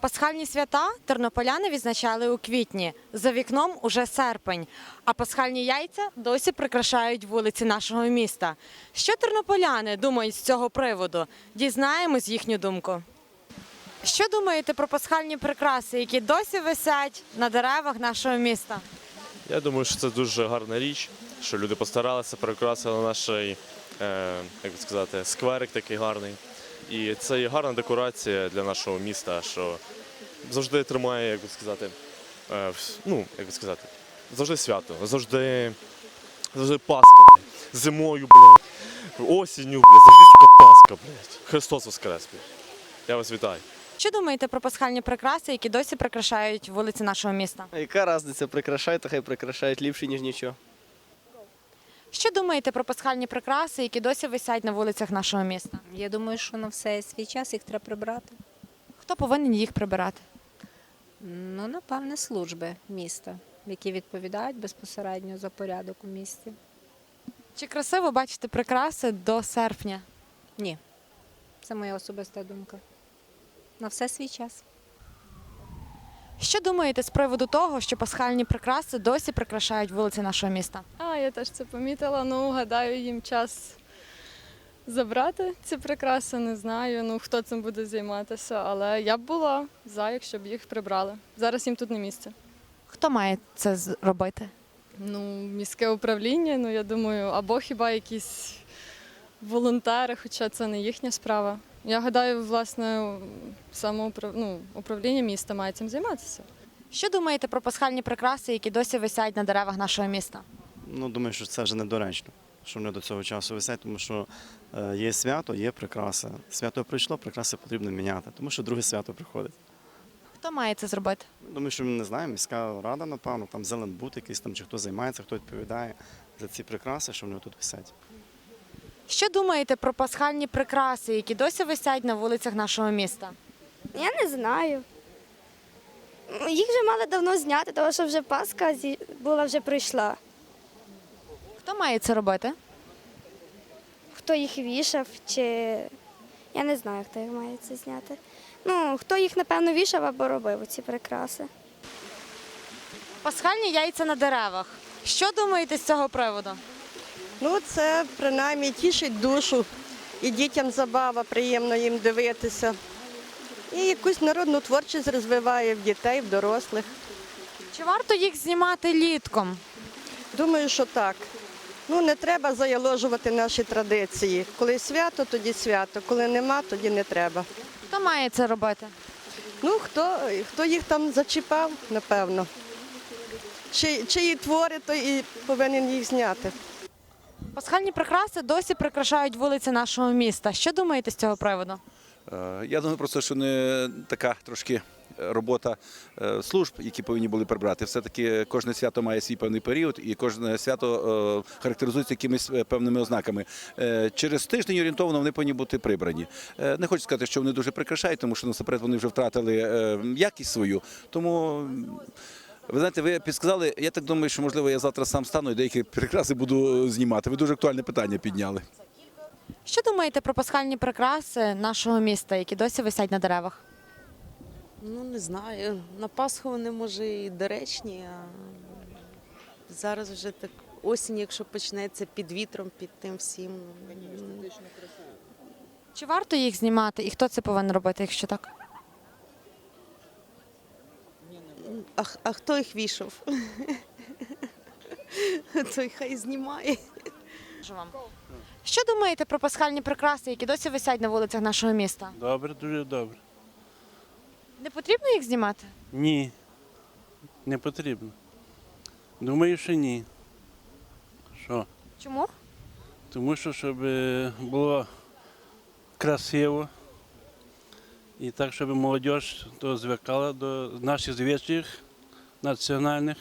Пасхальні свята тернополяни відзначали у квітні. За вікном уже серпень, а пасхальні яйця досі прикрашають вулиці нашого міста. Що тернополяни думають з цього приводу? Дізнаємось їхню думку. Що думаєте про пасхальні прикраси, які досі висять на деревах нашого міста? Я думаю, що це дуже гарна річ, що люди постаралися, прикрасили наш, е, як би сказати, скверик такий гарний. І це є гарна декорація для нашого міста, що завжди тримає, як би сказати, е, ну, як би сказати, завжди свято, завжди, завжди Пасха, блядь. Зимою, блядь, осінню, блядь, завжди така Пасха, блядь. Христос Воскрес, блядь. Я вас вітаю. Що думаєте про пасхальні прикраси, які досі прикрашають вулиці нашого міста? А яка різниця, прикрашають, то хай прикрашають ліпше, ніж нічого. Що думаєте про пасхальні прикраси, які досі висять на вулицях нашого міста? Я думаю, що на все свій час їх треба прибрати. Хто повинен їх прибирати? Ну, напевне, служби міста, які відповідають безпосередньо за порядок у місті. Чи красиво бачити прикраси до серпня? Ні, це моя особиста думка. На все свій час. Що думаєте з приводу того, що пасхальні прикраси досі прикрашають вулиці нашого міста? Я теж це помітила. Ну, гадаю, їм час забрати ці прикраси. Не знаю, ну хто цим буде займатися, але я б була за, якщо б їх прибрали. Зараз їм тут не місце. Хто має це зробити? Ну, міське управління, ну я думаю, або хіба якісь волонтери, хоча це не їхня справа. Я гадаю, власне, самоуправ... ну, управління міста має цим займатися. Що думаєте про пасхальні прикраси, які досі висять на деревах нашого міста? Ну, думаю, що це вже недоречно, що вони до цього часу висять, тому що е, є свято, є прикраса. Свято прийшло, прикраси потрібно міняти, тому що друге свято приходить. Хто має це зробити? Думаю, що ми не знаю, міська рада, напевно, там зеленбуд якийсь там, чи хто займається, хто відповідає за ці прикраси, що вони тут висять. Що думаєте про пасхальні прикраси, які досі висять на вулицях нашого міста? Я не знаю. Їх вже мали давно зняти, тому що вже Пасха була вже пройшла. Хто має це робити? Хто їх вішав, чи я не знаю, хто їх має це зняти. Ну, хто їх, напевно, вішав або робив ці прикраси. Пасхальні яйця на деревах. Що думаєте з цього приводу? Ну, це принаймні тішить душу. І дітям забава, приємно їм дивитися. І якусь народну творчість розвиває в дітей, в дорослих. Чи варто їх знімати літком? Думаю, що так. Ну, не треба заяложувати наші традиції. Коли свято, тоді свято. Коли нема, тоді не треба. Хто має це робити? Ну, хто, хто їх там зачіпав, напевно. Чи, чиї твори, то і повинен їх зняти. Пасхальні прикраси досі прикрашають вулиці нашого міста. Що думаєте з цього приводу? Е, Я думаю просто, що не така трошки робота е, служб, які повинні були прибрати. Все-таки кожне свято має свій певний період, і кожне свято е, характеризується якимись е, певними ознаками. Через тиждень орієнтовно вони повинні бути прибрані. Не хочу сказати, що вони дуже прикрашають, тому що насамперед вони вже втратили якість свою. Тому. Ви знаєте, ви підсказали, я так думаю, що можливо я завтра сам стану і деякі прикраси буду знімати. Ви дуже актуальне питання підняли. Що думаєте про пасхальні прикраси нашого міста, які досі висять на деревах? Ну, не знаю. На Пасху вони може і доречні, а зараз вже так осінь, якщо почнеться під вітром, під тим всім. м, Чи варто їх знімати і хто це повинен робити, якщо так? А, х- а хто їх вішав? Той хай знімає. Кажу вам. Що думаєте про пасхальні прикраси, які досі висять на вулицях нашого міста? Добре, дуже добре. Не потрібно їх знімати? Ні, не потрібно. Думаю, що ні. Що? Чому? Тому що щоб е, було красиво і так, щоб молодь то звикала до наших звичаїв національних.